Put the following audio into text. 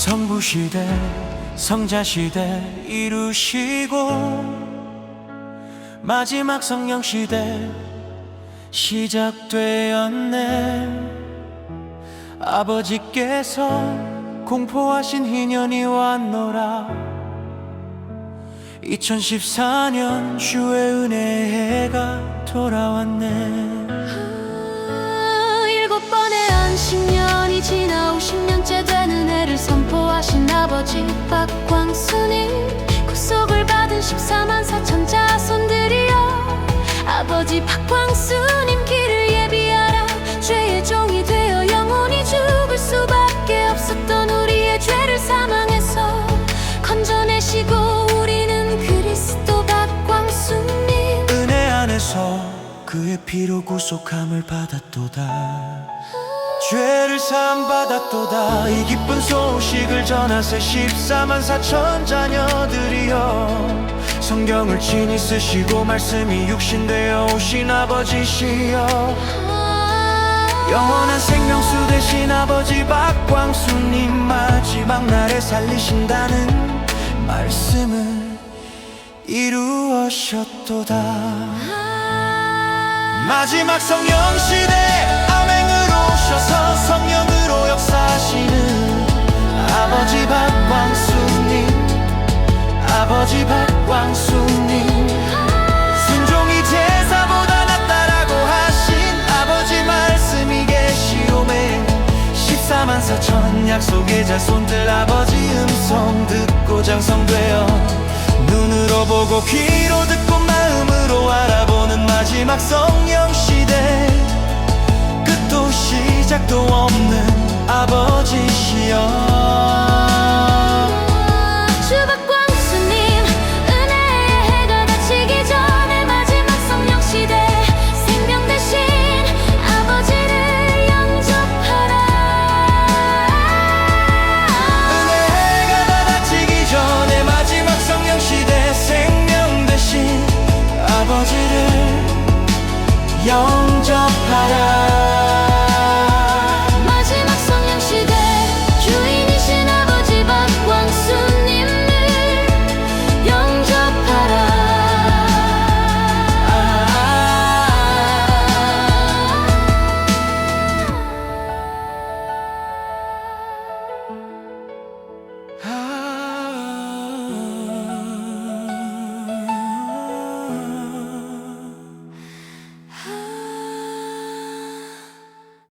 성부시대 성자시대 이루시고 마지막 성령시대 시작되었네. 아버지께서 공포하신 희년이 왔노라. 2014년 주의 은혜가 돌아왔네 박광수님 구속을 받은 14만 4천 자손들이여 아버지 박광수님 길을 예비하라 죄의 종이 되어 영원히 죽을 수밖에 없었던 우리의 죄를 사망해서 건져내시고 우리는 그리스도 박광수님. 은혜 안에서 그의 피로 구속함을 받았도다 죄를 사함 받았도다. 이 기쁜 소식을 전하세 14만 4천 자녀들이여. 성경을 친히 쓰시고 말씀이 육신되어 오신 아버지시여. 영원한 생명수 되신 아버지 박광수님 마지막 날에 살리신다는 말씀을 이루어셨도다. 마지막 성령 시대 아버지 박광수님. 순종이 제사보다 낫다라고 하신 아버지 말씀이 계시오매. 14만 4천 약속의 자 손들 아버지 음성 듣고 장성되어 눈으로 보고 귀로 듣고 마음으로 알아보는 마지막 성령 시대. 끝도 시작도 없는 아버지시여 영접하라.